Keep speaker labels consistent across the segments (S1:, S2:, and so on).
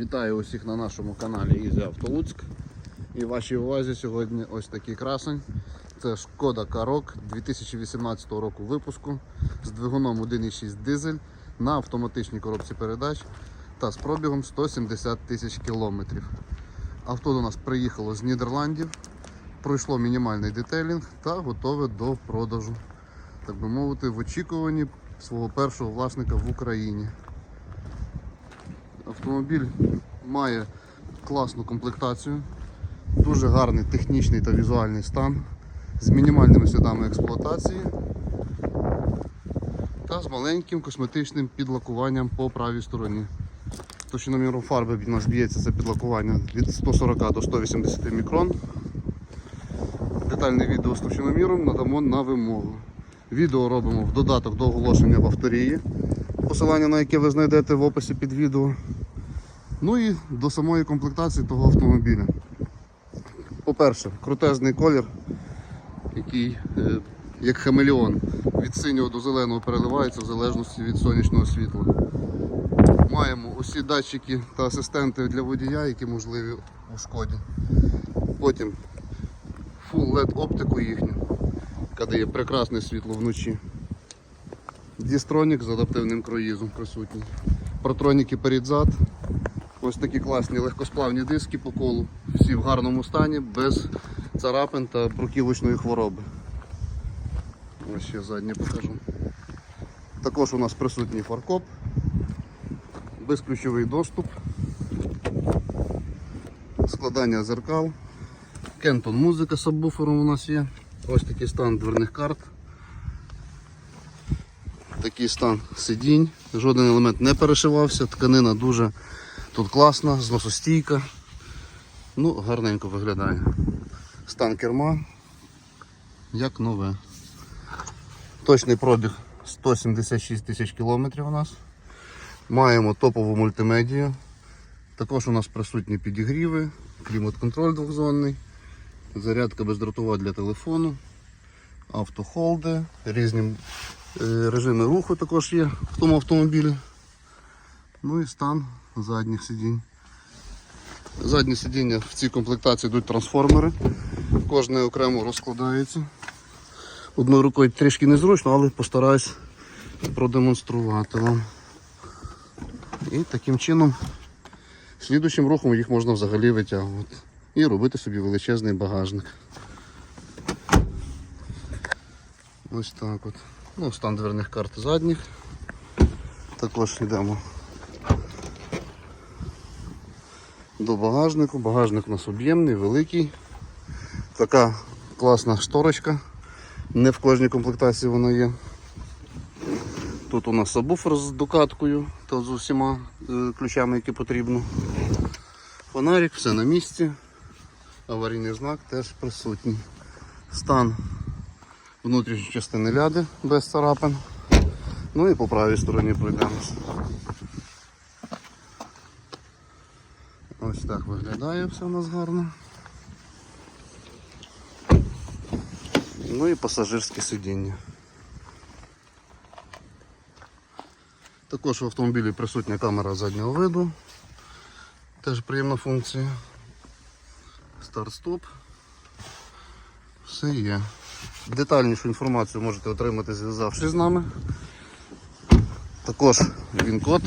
S1: Вітаю усіх на нашому каналі Ізі Автолуцьк. І вашій увазі сьогодні ось такий красень. Це Шкода Карок 2018 року випуску з двигуном 1.6 дизель на автоматичній коробці передач та з пробігом 170 тисяч кілометрів. Авто до нас приїхало з Нідерландів, пройшло мінімальний детейлінг та готове до продажу. Так би мовити, в очікуванні свого першого власника в Україні. Автомобіль має класну комплектацію, дуже гарний технічний та візуальний стан, з мінімальними слідами експлуатації та з маленьким косметичним підлакуванням по правій стороні. Товщиноміром фарби у нас б'ється це підлакування від 140 до 180 мікрон. Детальне відео з товщиноміром надамо на вимогу. Відео робимо в додаток до оголошення в авторії, посилання на яке ви знайдете в описі під відео. Ну і до самої комплектації того автомобіля. По-перше, крутезний колір, який е, як хамелеон від синього до зеленого переливається в залежності від сонячного світла. Маємо усі датчики та асистенти для водія, які можливі у шкоді. Потім Full LED оптику їхню, яка дає прекрасне світло вночі. Дістронік з адаптивним круїзом присутній. Протроніки перед-зад. Ось такі класні легкосплавні диски по колу. Всі в гарному стані, без царапин та бруківочної хвороби. Ось ще заднє покажу. Також у нас присутній фаркоп, безключовий доступ, складання зеркал, кентон музика з сабвуфером у нас є. Ось такий стан дверних карт. Такий стан сидінь, жоден елемент не перешивався, тканина дуже тут класна, зносостійка. Ну, гарненько виглядає. Стан керма, як нове. Точний пробіг 176 тисяч кілометрів у нас. Маємо топову мультимедію. Також у нас присутні підігріви, клімат-контроль двохзонний, зарядка бездротова для телефону, автохолди, різні режими руху також є в тому автомобілі. Ну і стан задніх сидінь. Задні сидіння в цій комплектації йдуть трансформери. Кожне окремо розкладається. Одною рукою трішки незручно, але постараюсь продемонструвати вам. І таким чином, слідучим рухом їх можна взагалі витягувати і робити собі величезний багажник. Ось так от. Ну, стан дверних карт задніх. Також йдемо до багажнику. Багажник у нас об'ємний, великий. Така класна шторочка. Не в кожній комплектації вона є. Тут у нас сабвуфер з докаткою та з усіма е, ключами, які потрібно. Фонарик, все на місці. Аварійний знак теж присутній. Стан внутрішньої частини ляди без царапин. Ну і по правій стороні пройдемося. Ось так виглядає все у нас гарно. Ну і пасажирське сидіння. Також в автомобілі присутня камера заднього виду. Теж приємна функція. Старт-стоп. Все є. Детальнішу інформацію можете отримати, зв'язавшись з нами. Також він код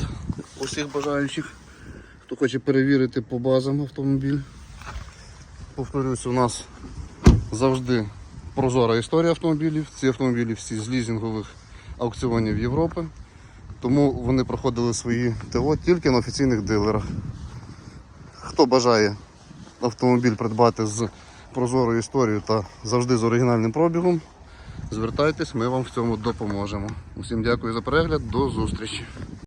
S1: усіх бажаючих, хто хоче перевірити по базам автомобіль. Повторюсь, у нас завжди прозора історія автомобілів. Ці автомобілі всі з лізингових аукціонів Європи. Тому вони проходили свої ТО тільки на офіційних дилерах. Хто бажає автомобіль придбати з прозорою історію та завжди з оригінальним пробігом, звертайтесь, ми вам в цьому допоможемо. Усім дякую за перегляд, до зустрічі.